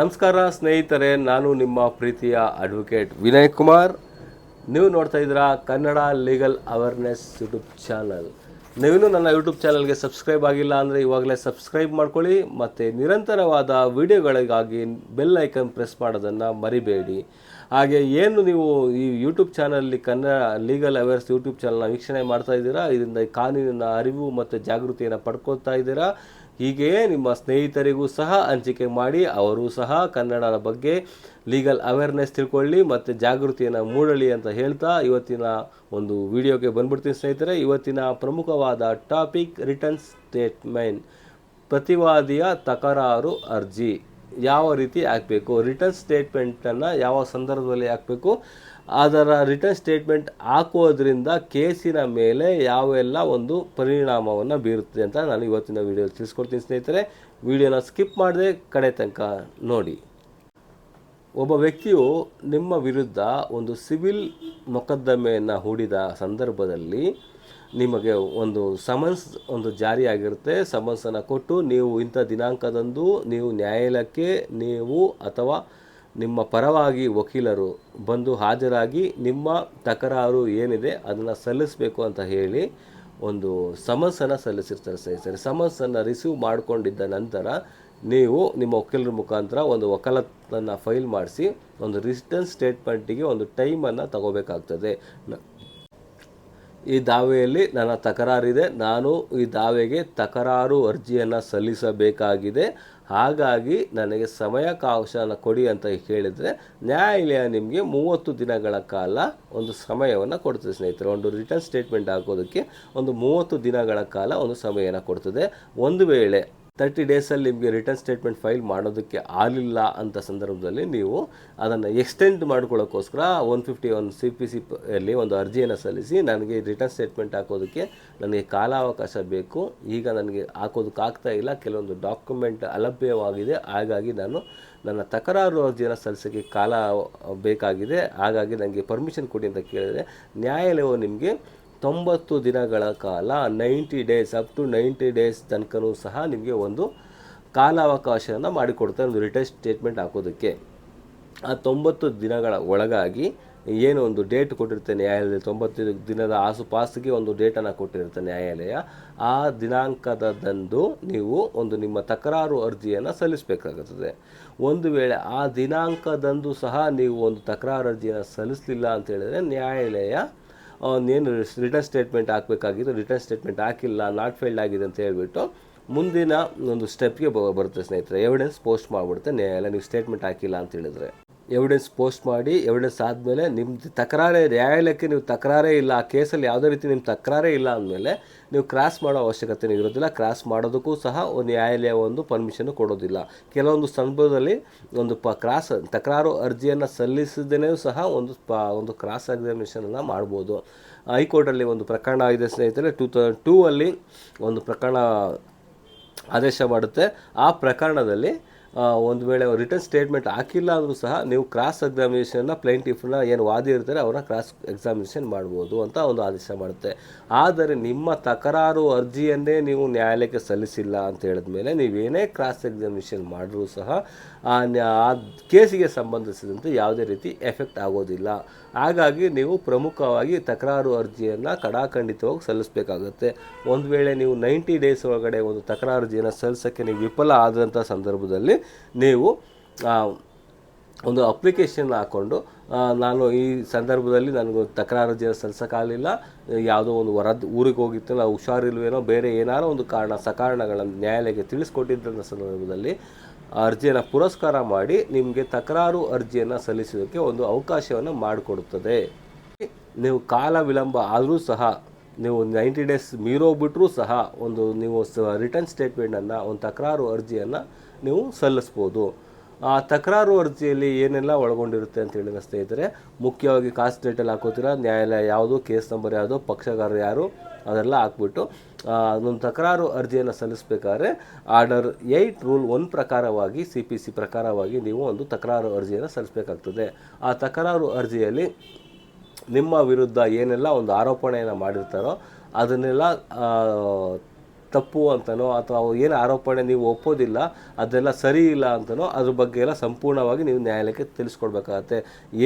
ನಮಸ್ಕಾರ ಸ್ನೇಹಿತರೆ, ನಾನು ನಿಮ್ಮ ಪ್ರೀತಿಯ ಅಡ್ವೊಕೇಟ್ ವಿನಯ್ ಕುಮಾರ್. ನೀವು ನೋಡ್ತಾ ಇದ್ದೀರಾ Kannada legal awareness YouTube channel ನೀವು ನನ್ನ ಯೂಟ್ಯೂಬ್ ಚಾನಲ್ಗೆ ಸಬ್ಸ್ಕ್ರೈಬ್ ಆಗಿಲ್ಲ ಅಂದರೆ ಇವಾಗಲೇ ಸಬ್ಸ್ಕ್ರೈಬ್ ಮಾಡ್ಕೊಳ್ಳಿ ಮತ್ತು ನಿರಂತರವಾದ ವಿಡಿಯೋಗಳಿಗಾಗಿ ಬೆಲ್ ಐಕನ್ ಪ್ರೆಸ್ ಮಾಡೋದನ್ನು ಮರಿಬೇಡಿ. ಹಾಗೆ ಏನು ನೀವು ಈ ಯೂಟ್ಯೂಬ್ ಚಾನಲ್ಲಿ ಕನ್ನಡ ಲೀಗಲ್ ಅವೇರ್ಸ್ ಯೂಟ್ಯೂಬ್ ಚಾನಲ್ನ ವೀಕ್ಷಣೆ ಮಾಡ್ತಾ ಇದ್ದೀರಾ, ಇದರಿಂದ ಕಾನೂನಿನ ಅರಿವು ಮತ್ತು ಜಾಗೃತಿಯನ್ನು ಪಡ್ಕೊಳ್ತಾ ಇದ್ದೀರಾ ಹೀಗೆಯೇ ನಿಮ್ಮ ಸ್ನೇಹಿತರಿಗೂ ಸಹ ಹಂಚಿಕೆ ಮಾಡಿ, ಅವರು ಸಹ ಕನ್ನಡದ ಬಗ್ಗೆ ಲೀಗಲ್ ಅವೇರ್ನೆಸ್ ತಿಳ್ಕೊಳ್ಳಿ ಮತ್ತು ಜಾಗೃತಿಯನ್ನು ಮೂಡಲಿ ಅಂತ ಹೇಳ್ತಾ ಇವತ್ತಿನ ಒಂದು ವಿಡಿಯೋಗೆ ಬಂದ್ಬಿಡ್ತೀನಿ ಸ್ನೇಹಿತರೆ. ಇವತ್ತಿನ ಪ್ರಮುಖವಾದ ಟಾಪಿಕ್ ರಿಟರ್ನ್ ಸ್ಟೇಟ್ಮೆಂಟ್ ಪ್ರತಿವಾದಿಯ ತಕರಾರು ಅರ್ಜಿ. ಯಾವ ರೀತಿ ಹಾಕಬೇಕು? ರಿಟರ್ನ್ ಸ್ಟೇಟ್ಮೆಂಟನ್ನು ಯಾವ ಸಂದರ್ಭದಲ್ಲಿ ಹಾಕಬೇಕು? ಅದರ ರಿಟರ್ನ್ ಸ್ಟೇಟ್ಮೆಂಟ್ ಹಾಕೋದ್ರಿಂದ ಕೇಸಿನ ಮೇಲೆ ಯಾವೆಲ್ಲ ಒಂದು ಪರಿಣಾಮವನ್ನು ಬೀರುತ್ತೆ ಅಂತ ನಾನು ಇವತ್ತಿನ ವಿಡಿಯೋ ತಿಳಿಸ್ಕೊಡ್ತೀನಿ ಸ್ನೇಹಿತರೆ. ವಿಡಿಯೋನ ಸ್ಕಿಪ್ ಮಾಡದೆ ಕಡೆ ತನಕ ನೋಡಿ. ಒಬ್ಬ ವ್ಯಕ್ತಿಯು ನಿಮ್ಮ ವಿರುದ್ಧ ಒಂದು ಸಿವಿಲ್ ಮೊಕದ್ದಮೆಯನ್ನು ಹೂಡಿದ ಸಂದರ್ಭದಲ್ಲಿ ನಿಮಗೆ ಒಂದು ಸಮನ್ಸ್ ಒಂದು ಜಾರಿಯಾಗಿರುತ್ತೆ. ಸಮನ್ಸನ್ನು ಕೊಟ್ಟು ನೀವು ಇಂಥ ದಿನಾಂಕದಂದು ನೀವು ನ್ಯಾಯಾಲಯಕ್ಕೆ, ನೀವು ಅಥವಾ ನಿಮ್ಮ ಪರವಾಗಿ ವಕೀಲರು ಬಂದು ಹಾಜರಾಗಿ ನಿಮ್ಮ ತಕರಾರು ಏನಿದೆ ಅದನ್ನು ಸಲ್ಲಿಸಬೇಕು ಅಂತ ಹೇಳಿ ಒಂದು ಸಮನ್ಸನ್ನು ಸಲ್ಲಿಸಿರ್ತಾರೆ ಸರಿ. ಸಮನ್ಸನ್ನು ರಿಸೀವ್ ಮಾಡಿಕೊಂಡಿದ್ದ ನಂತರ ನೀವು ನಿಮ್ಮ ವಕೀಲರ ಮುಖಾಂತರ ಒಂದು ವಕಾಲತ್ತನ್ನು ಫೈಲ್ ಮಾಡಿಸಿ ಒಂದು ರಿಸ್ಟನ್ಸ್ ಸ್ಟೇಟ್ಮೆಂಟಿಗೆ ಒಂದು ಟೈಮನ್ನು ತಗೋಬೇಕಾಗ್ತದೆ. ಈ ದಾವೆಯಲ್ಲಿ ನನ್ನ ತಕರಾರಿದೆ. ನಾನು ಈ ದಾವೆಗೆ ತಕರಾರು ಅರ್ಜಿಯನ್ನು ಸಲ್ಲಿಸಬೇಕಾಗಿದೆ. ಹಾಗಾಗಿ ನನಗೆ ಸಮಯಾವಕಾಶನ ಕೊಡಿ ಅಂತ ಹೇಳಿದರೆ ನ್ಯಾಯಾಲಯ ನಿಮಗೆ ಮೂವತ್ತು ದಿನಗಳ ಕಾಲ ಒಂದು ಸಮಯವನ್ನು ಕೊಡ್ತದೆ ಸ್ನೇಹಿತರೆ. ಒಂದು ರಿಟರ್ನ್ ಸ್ಟೇಟ್ಮೆಂಟ್ ಹಾಕೋದಕ್ಕೆ ಒಂದು ಮೂವತ್ತು ದಿನಗಳ ಕಾಲ ಒಂದು ಸಮಯನ ಕೊಡ್ತದೆ. ಒಂದು ವೇಳೆ ತರ್ಟಿ ಡೇಸಲ್ಲಿ ನಿಮಗೆ ರಿಟರ್ನ್ ಸ್ಟೇಟ್ಮೆಂಟ್ ಫೈಲ್ ಮಾಡೋದಕ್ಕೆ ಆಗಲಿಲ್ಲ ಅಂತ ಸಂದರ್ಭದಲ್ಲಿ ನೀವು ಅದನ್ನು extend ಮಾಡ್ಕೊಳ್ಳೋಕ್ಕೋಸ್ಕರ one fifty one C P C ಅಲ್ಲಿ ಒಂದು ಅರ್ಜಿಯನ್ನು ಸಲ್ಲಿಸಿ ನನಗೆ ರಿಟರ್ನ್ ಸ್ಟೇಟ್ಮೆಂಟ್ ಹಾಕೋದಕ್ಕೆ ನನಗೆ ಕಾಲಾವಕಾಶ ಬೇಕು. ಈಗ ನನಗೆ ಹಾಕೋದಕ್ಕೆ ಆಗ್ತಾ ಇಲ್ಲ. ಕೆಲವೊಂದು ಡಾಕ್ಯುಮೆಂಟ್ ಅಲಭ್ಯವಾಗಿದೆ. ಹಾಗಾಗಿ ನಾನು ನನ್ನ ತಕರಾರು ಅರ್ಜಿಯನ್ನು ಸಲ್ಲಿಸೋಕ್ಕೆ ಕಾಲ ಬೇಕಾಗಿದೆ. ಹಾಗಾಗಿ ನನಗೆ ಪರ್ಮಿಷನ್ ಕೊಡಿ ಅಂತ ಕೇಳಿದರೆ ನ್ಯಾಯಾಲಯವು ನಿಮಗೆ ತೊಂಬತ್ತು ದಿನಗಳ ಕಾಲ, ninety days, up to ninety days ತನಕನೂ ಸಹ ನಿಮಗೆ ಒಂದು ಕಾಲಾವಕಾಶವನ್ನು ಮಾಡಿಕೊಡ್ತಾರೆ ಒಂದು ರಿಟರ್ನ್ ಸ್ಟೇಟ್ಮೆಂಟ್ ಹಾಕೋದಕ್ಕೆ. ಆ ತೊಂಬತ್ತು ದಿನಗಳ ಒಳಗಾಗಿ ಏನು ಒಂದು ಡೇಟ್ ಕೊಟ್ಟಿರುತ್ತೆ ನ್ಯಾಯಾಲಯ, ತೊಂಬತ್ತು ದಿನದ ಆಸುಪಾಸಿಗೆ ಒಂದು ಡೇಟನ್ನು ಕೊಟ್ಟಿರುತ್ತೆ ನ್ಯಾಯಾಲಯ, ಆ ದಿನಾಂಕದಂದು ನೀವು ಒಂದು ನಿಮ್ಮ ತಕರಾರು ಅರ್ಜಿಯನ್ನು ಸಲ್ಲಿಸಬೇಕಾಗುತ್ತದೆ. ಒಂದು ವೇಳೆ ಆ ದಿನಾಂಕದಂದು ಸಹ ನೀವು ಒಂದು ತಕರಾರು ಅರ್ಜಿಯನ್ನು ಸಲ್ಲಿಸಲಿಲ್ಲ ಅಂತ ಹೇಳಿದರೆ ನ್ಯಾಯಾಲಯ ಏನು ರಿಟರ್ನ್ ಸ್ಟೇಟ್ಮೆಂಟ್ ಹಾಕಬೇಕಾಗಿತ್ತು ರಿಟರ್ನ್ ಸ್ಟೇಟ್ಮೆಂಟ್ ಹಾಕಿಲ್ಲ ನಾಟ್ ಫೈಲ್ಡ್ ಆಗಿದೆ ಅಂತ ಹೇಳ್ಬಿಟ್ಟು ಮುಂದಿನ ಒಂದು ಸ್ಟೆಪ್ಗೆ ಬರುತ್ತೆ ಸ್ನೇಹಿತರೆ. ಎವಿಡೆನ್ಸ್ ಪೋಸ್ಟ್ ಮಾಡಿಬಿಡುತ್ತೆ. ನ್ಯಾಯಾಲಯ ನೀವು ಸ್ಟೇಟ್ಮೆಂಟ್ ಹಾಕಿಲ್ಲ ಅಂತ ಹೇಳಿದ್ರೆ. ಎವಿಡೆನ್ಸ್ ಪೋಸ್ಟ್ ಮಾಡಿ ಎವಿಡೆನ್ಸ್ ಆದಮೇಲೆ ನಿಮ್ಮ ತಕರಾರೇ ನ್ಯಾಯಾಲಯಕ್ಕೆ ನೀವು ತಕರಾರೇ ಇಲ್ಲ, ಆ ಕೇಸಲ್ಲಿ ಯಾವುದೇ ರೀತಿ ನಿಮ್ಮ ತಕರಾರೇ ಇಲ್ಲ ಅಂದಮೇಲೆ ನೀವು ಕ್ರಾಸ್ ಮಾಡೋ ಅವಶ್ಯಕತೆ ಇರೋದಿಲ್ಲ. ಕ್ರಾಸ್ ಮಾಡೋದಕ್ಕೂ ಸಹ ಒಂದು ನ್ಯಾಯಾಲಯ ಒಂದು ಪರ್ಮಿಷನ್ ಕೊಡೋದಿಲ್ಲ. ಕೆಲವೊಂದು ಸಂದರ್ಭದಲ್ಲಿ ಒಂದು ಪ ಕ್ರಾಸ್ ತಕರಾರು ಅರ್ಜಿಯನ್ನು ಸಲ್ಲಿಸದೇ ಸಹ ಒಂದು ಪ, ಒಂದು ಕ್ರಾಸ್ ಎಕ್ಸಾಮಿನೇಷನನ್ನು ಮಾಡ್ಬೋದು. ಹೈಕೋರ್ಟಲ್ಲಿ ಒಂದು ಪ್ರಕರಣ ಇದೆ ಸ್ನೇಹಿತರೆ, ಟೂ ತೌಸಂಡ್ ಟೂ ಅಲ್ಲಿ ಒಂದು ಪ್ರಕರಣ ಆದೇಶ ಮಾಡುತ್ತೆ. ಆ ಪ್ರಕರಣದಲ್ಲಿ ಒಂದು ವೇಳೆ ರಿಟರ್ನ್ ಸ್ಟೇಟ್ಮೆಂಟ್ ಹಾಕಿಲ್ಲ ಅಂದರೂ ಸಹ ನೀವು ಕ್ರಾಸ್ ಎಕ್ಸಾಮಿನೇಷನ್ನ ಪ್ಲೇಂಟಿಫ್ನ ಏನು ವಾದಿ ಇರ್ತಾರೆ ಅವರನ್ನ ಕ್ರಾಸ್ ಎಕ್ಸಾಮಿನೇಷನ್ ಮಾಡ್ಬೋದು ಅಂತ ಒಂದು ಆದೇಶ ಮಾಡುತ್ತೆ. ಆದರೆ ನಿಮ್ಮ ತಕರಾರು ಅರ್ಜಿಯನ್ನೇ ನೀವು ನ್ಯಾಯಾಲಯಕ್ಕೆ ಸಲ್ಲಿಸಿಲ್ಲ ಅಂತ ಹೇಳಿದ್ಮೇಲೆ ನೀವೇನೇ ಕ್ರಾಸ್ ಎಕ್ಸಾಮಿನೇಷನ್ ಮಾಡಿದ್ರೂ ಸಹ ಆ ಕೇಸಿಗೆ ಸಂಬಂಧಿಸಿದಂತೆ ಯಾವುದೇ ರೀತಿ ಎಫೆಕ್ಟ್ ಆಗೋದಿಲ್ಲ. ಹಾಗಾಗಿ ನೀವು ಪ್ರಮುಖವಾಗಿ ತಕರಾರು ಅರ್ಜಿಯನ್ನು ಕಡಾಖಂಡಿತವಾಗಿ ಸಲ್ಲಿಸಬೇಕಾಗುತ್ತೆ. ಒಂದು ವೇಳೆ ನೀವು ನೈಂಟಿ ಡೇಸ್ ಒಳಗಡೆ ಒಂದು ತಕರಾರು ಅರ್ಜಿಯನ್ನು ಸಲ್ಲಿಸೋಕ್ಕೆ ನೀವು ವಿಫಲ ಆದಂಥ ಸಂದರ್ಭದಲ್ಲಿ ನೀವು ಒಂದು ಅಪ್ಲಿಕೇಶನ್ ಹಾಕ್ಕೊಂಡು ನಾನು ಈ ಸಂದರ್ಭದಲ್ಲಿ ನನಗೆ ತಕರಾರು ಸಲ್ಲಿಸೋಕ್ಕಾಗಲಿಲ್ಲ ಯಾವುದೋ ಒಂದು ಹೊರದ್ ಊರಿಗೆ ಹೋಗಿತ್ತು. ನಾವು ಹುಷಾರಿಲ್ವೇನೋ, ಬೇರೆ ಏನಾರೋ ಒಂದು ಕಾರಣ, ಸಕಾರಣಗಳನ್ನು ನ್ಯಾಯಾಲಯಕ್ಕೆ ತಿಳಿಸ್ಕೊಟ್ಟಿದ್ದಂಥ ಸಂದರ್ಭದಲ್ಲಿ ಅರ್ಜಿಯನ್ನು ಪುರಸ್ಕಾರ ಮಾಡಿ ನಿಮಗೆ ತಕರಾರು ಅರ್ಜಿಯನ್ನು ಸಲ್ಲಿಸೋದಕ್ಕೆ ಒಂದು ಅವಕಾಶವನ್ನು ಮಾಡಿಕೊಡುತ್ತದೆ. ನೀವು ಕಾಲ ವಿಳಂಬ ಆದರೂ ಸಹ, ನೀವು ನೈಂಟಿ ಡೇಸ್ ಮೀರೋಗ್ಬಿಟ್ರೂ ಸಹ ಒಂದು ನೀವು ರಿಟರ್ನ್ ಸ್ಟೇಟ್ಮೆಂಟನ್ನು, ಒಂದು ತಕರಾರು ಅರ್ಜಿಯನ್ನು ನೀವು ಸಲ್ಲಿಸ್ಬೋದು. ಆ ತಕರಾರು ಅರ್ಜಿಯಲ್ಲಿ ಏನೆಲ್ಲ ಒಳಗೊಂಡಿರುತ್ತೆ ಅಂತ ಹೇಳಿದ ಸ್ನೇಹಿತರೆ, ಮುಖ್ಯವಾಗಿ ಕಾಸ್ಟ್ ಡೇಟಲ್ಲಿ ಹಾಕೋತೀರ, ನ್ಯಾಯಾಲಯ ಯಾವುದು, ಕೇಸ್ ನಂಬರ್ ಯಾವುದು, ಪಕ್ಷಗಾರರು ಯಾರು, ಅದೆಲ್ಲ ಹಾಕ್ಬಿಟ್ಟು ಅದೊಂದು ತಕರಾರು ಅರ್ಜಿಯನ್ನು ಸಲ್ಲಿಸಬೇಕಾದ್ರೆ ಆರ್ಡರ್ ಏಯ್ಟ್ ರೂಲ್ ಒನ್ ಪ್ರಕಾರವಾಗಿ, ಸಿ ಪಿ ಸಿ ಪ್ರಕಾರವಾಗಿ ನೀವು ಒಂದು ತಕರಾರು ಅರ್ಜಿಯನ್ನು ಸಲ್ಲಿಸಬೇಕಾಗ್ತದೆ. ಆ ತಕರಾರು ಅರ್ಜಿಯಲ್ಲಿ ನಿಮ್ಮ ವಿರುದ್ಧ ಏನೆಲ್ಲ ಒಂದು ಆರೋಪಣೆಯನ್ನು ಮಾಡಿರ್ತಾರೋ, ಅದನ್ನೆಲ್ಲ ತಪ್ಪು ಅಂತನೋ ಅಥವಾ ಏನು ಆರೋಪಣೆ ನೀವು ಒಪ್ಪೋದಿಲ್ಲ, ಅದೆಲ್ಲ ಸರಿ ಇಲ್ಲ ಅಂತನೋ ಅದ್ರ ಬಗ್ಗೆ ಎಲ್ಲ ಸಂಪೂರ್ಣವಾಗಿ ನೀವು ನ್ಯಾಯಾಲಯಕ್ಕೆ ತಿಳಿಸ್ಕೊಡ್ಬೇಕಾಗತ್ತೆ.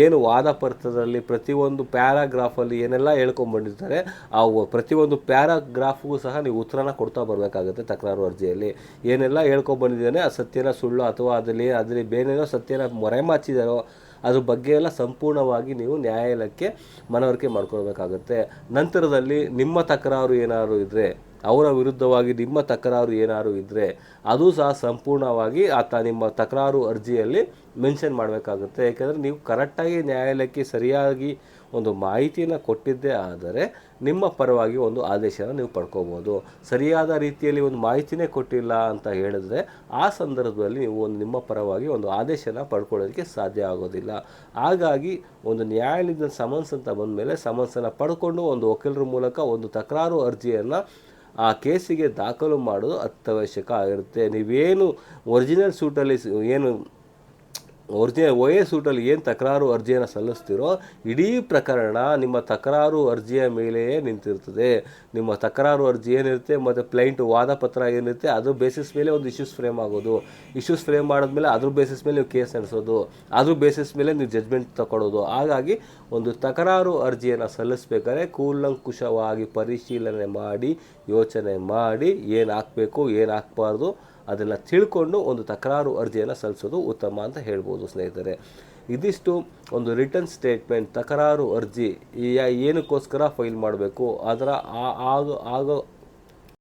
ಏನು ವಾದ ಪತ್ರದಲ್ಲಿ ಪ್ರತಿಯೊಂದು ಪ್ಯಾರಾಗ್ರಾಫಲ್ಲಿ ಏನೆಲ್ಲ ಹೇಳ್ಕೊಂಡ್ಬಂದಿರ್ತಾರೆ, ಆ ಪ್ರತಿಯೊಂದು ಪ್ಯಾರಾಗ್ರಾಫ್ಗೂ ಸಹ ನೀವು ಉತ್ತರನ ಕೊಡ್ತಾ ಬರಬೇಕಾಗುತ್ತೆ ತಕರಾರು ಅರ್ಜಿಯಲ್ಲಿ. ಏನೆಲ್ಲ ಹೇಳ್ಕೊಂಡ್ಬಂದಿದ್ದಾನೆ, ಆ ಸತ್ಯನ ಸುಳ್ಳು ಅಥವಾ ಅದರಲ್ಲಿ ಅದರಲ್ಲಿ ಬೇನೇನೋ ಸತ್ಯನ ಮೊರೆಮಾಚಿದಾರೋ ಅದ್ರ ಬಗ್ಗೆ ಎಲ್ಲ ಸಂಪೂರ್ಣವಾಗಿ ನೀವು ನ್ಯಾಯಾಲಯಕ್ಕೆ ಮನವರಿಕೆ ಮಾಡ್ಕೊಳ್ಬೇಕಾಗುತ್ತೆ. ನಂತರದಲ್ಲಿ ನಿಮ್ಮ ತಕರಾರು ಏನಾದರೂ ಇದ್ದರೆ ಅವರ ವಿರುದ್ಧವಾಗಿ ನಿಮ್ಮ ತಕರಾರು ಏನಾದ್ರು ಇದ್ದರೆ ಅದು ಸಹ ಸಂಪೂರ್ಣವಾಗಿ ಆತ ನಿಮ್ಮ ತಕರಾರು ಅರ್ಜಿಯಲ್ಲಿ ಮೆನ್ಷನ್ ಮಾಡಬೇಕಾಗುತ್ತೆ. ಯಾಕೆಂದರೆ ನೀವು ಕರೆಕ್ಟಾಗಿ ನ್ಯಾಯಾಲಯಕ್ಕೆ ಸರಿಯಾಗಿ ಒಂದು ಮಾಹಿತಿಯನ್ನು ಕೊಟ್ಟಿದ್ದೇ ಆದರೆ ನಿಮ್ಮ ಪರವಾಗಿ ಒಂದು ಆದೇಶನ ನೀವು ಪಡ್ಕೋಬೋದು. ಸರಿಯಾದ ರೀತಿಯಲ್ಲಿ ಒಂದು ಮಾಹಿತಿನೇ ಕೊಟ್ಟಿಲ್ಲ ಅಂತ ಹೇಳಿದ್ರೆ ಆ ಸಂದರ್ಭದಲ್ಲಿ ನೀವು ಒಂದು ನಿಮ್ಮ ಪರವಾಗಿ ಒಂದು ಆದೇಶನ ಪಡ್ಕೊಳ್ಳೋದಕ್ಕೆ ಸಾಧ್ಯ ಆಗೋದಿಲ್ಲ. ಹಾಗಾಗಿ ಒಂದು ನ್ಯಾಯಾಲಯದ ಸಮನ್ಸ್ ಅಂತ ಬಂದಮೇಲೆ ಸಮನ್ಸನ್ನು ಪಡ್ಕೊಂಡು ಒಂದು ವಕೀಲರ ಮೂಲಕ ಒಂದು ತಕರಾರು ಅರ್ಜಿಯನ್ನು ಆ ಕೇಸಿಗೆ ದಾಖಲು ಮಾಡೋದು ಅತ್ಯವಶ್ಯಕ ಆಗಿರುತ್ತೆ. ನೀವೇನು ಒರಿಜಿನಲ್ ಸೂಟಲ್ಲಿ ಏನು ಒರಿಜಿನಲ್ ಒಯೇ ಸೂಟಲ್ಲಿ ಏನು ತಕರಾರು ಅರ್ಜಿಯನ್ನು ಸಲ್ಲಿಸ್ತೀರೋ, ಇಡೀ ಪ್ರಕರಣ ನಿಮ್ಮ ತಕರಾರು ಅರ್ಜಿಯ ಮೇಲೆಯೇ ನಿಂತಿರ್ತದೆ. ನಿಮ್ಮ ತಕರಾರು ಅರ್ಜಿ ಏನಿರುತ್ತೆ, ಮತ್ತು ಪ್ಲೈಂಟ್ ವಾದ ಪತ್ರ ಏನಿರುತ್ತೆ ಅದ್ರ ಬೇಸಿಸ್ ಮೇಲೆ ಒಂದು ಇಶ್ಯೂಸ್ ಫ್ರೇಮ್ ಆಗೋದು. ಇಶ್ಯೂಸ್ ಫ್ರೇಮ್ ಮಾಡಿದ್ಮೇಲೆ ಅದ್ರ ಬೇಸಿಸ್ ಮೇಲೆ ನೀವು ಕೇಸ್ ನಡೆಸೋದು. ಅದ್ರ ಬೇಸಿಸ್ ಮೇಲೆ ನೀವು ಜಜ್ಮೆಂಟ್ ತಗೊಳ್ಳೋದು ಹಾಗಾಗಿ ಒಂದು ತಕರಾರು ಅರ್ಜಿಯನ್ನು ಸಲ್ಲಿಸ್ಬೇಕಾದ್ರೆ ಕೂಲಂಕುಷವಾಗಿ ಪರಿಶೀಲನೆ ಮಾಡಿ, ಯೋಚನೆ ಮಾಡಿ, ಏನು ಹಾಕಬೇಕು, ಏನು ಹಾಕ್ಬಾರ್ದು ಅದೆಲ್ಲ ತಿಳ್ಕೊಂಡು ಒಂದು ತಕರಾರು ಅರ್ಜಿಯನ್ನು ಸಲ್ಲಿಸೋದು ಉತ್ತಮ ಅಂತ ಹೇಳ್ಬೋದು ಸ್ನೇಹಿತರೆ. ಇದಿಷ್ಟು ಒಂದು ರಿಟರ್ನ್ ಸ್ಟೇಟ್ಮೆಂಟ್ ತಕರಾರು ಅರ್ಜಿ ಏನಕ್ಕೋಸ್ಕರ ಫೈಲ್ ಮಾಡಬೇಕು, ಅದರ ಆಗೋ